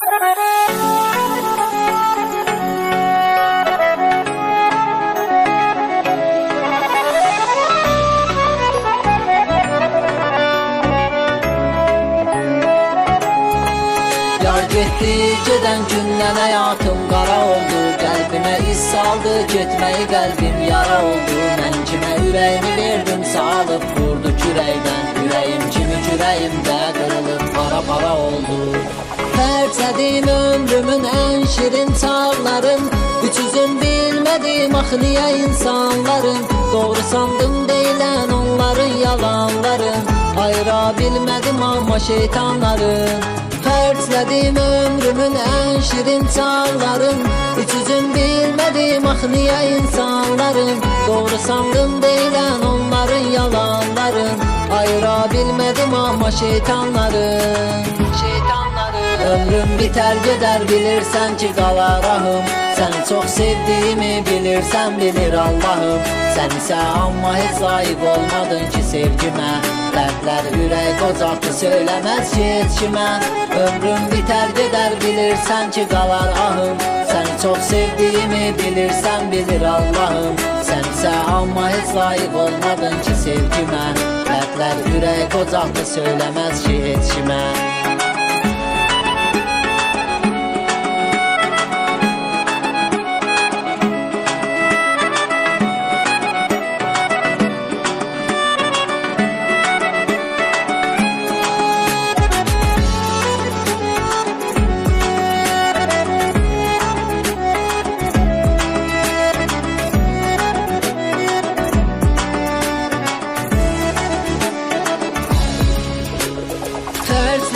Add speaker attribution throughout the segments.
Speaker 1: Getdi gedən gündən həyatım qara oldu. Qəlbimə iz saldı getməyi qəlbim yara oldu. Mən kimə verdim salıb vurdu kürəkdən Ürəyim kimi kürəyimdə qırılıb para oldu. Pərçədim ömrümün ən şirin çağların Üç üzüm bilmədim axı niyə insanların. Doğru sandım deyilən onların yalanların Ayıra bilmədim amma şeytanların. Pərçlədim ömrümün ən şirin çağların Üç üzüm bilmədim axı niyə insanların. Doğru sandım deyilən şeytanların Şeytanların Ömrüm biter gedər bilirsən ki qalar ahım Səni çox sevdiyimi bilirsən bilir Allahım. Sən isə amma heç layiq olmadın ki sevgimə Dərdlər ürək qocaqdı söyləməz ki heç kimə Ömrüm biter gedər bilirsən ki qalar ahım Səni çox sevdiyimi bilirsən bilir Allahım. Sən isə amma heç layiq olmadın ki sevgimə ürək qocaqdı söyləməz ki heç kimə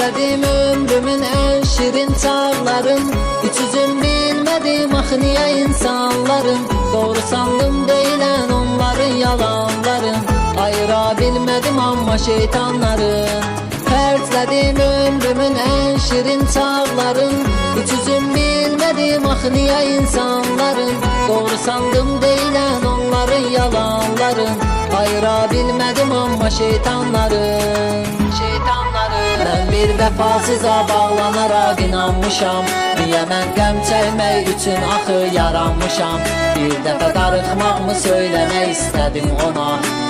Speaker 1: Xərclədim ömrümün ən şirin çağların Üç üzüm bilmədim axı niyə insanların? Doğru sandım deyilən onların yalanların. Ayıra bilmədim amma şeytanların. Xərclədim ömrümün ən şirin çağların Üç üzüm bilmədim axı niyə insanların? Doğru sandım deyilən onların yalanların. Ayıra bilmədim amma şeytanların. Şeytanların Mən bir vəfasıza bağlanaraq inanmışam. Niyə mən qəm çəkmək üçün axı yaranmışam. Bir dəfə darıxmaqmı söyləmək istədim ona?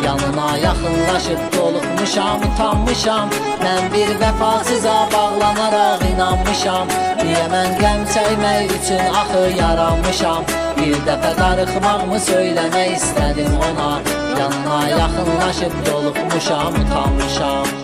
Speaker 1: Yanına yaxınlaşıb doluxmuşam, utanmışam. Mən bir vəfasıza bağlanaraq inanmışam. Niyə mən qəm çəkmək üçün axı yaranmışam. Bir dəfə darıxmaqmı söyləmək istədim ona? Yanına yaxınlaşıb doluxmuşam, utanmışam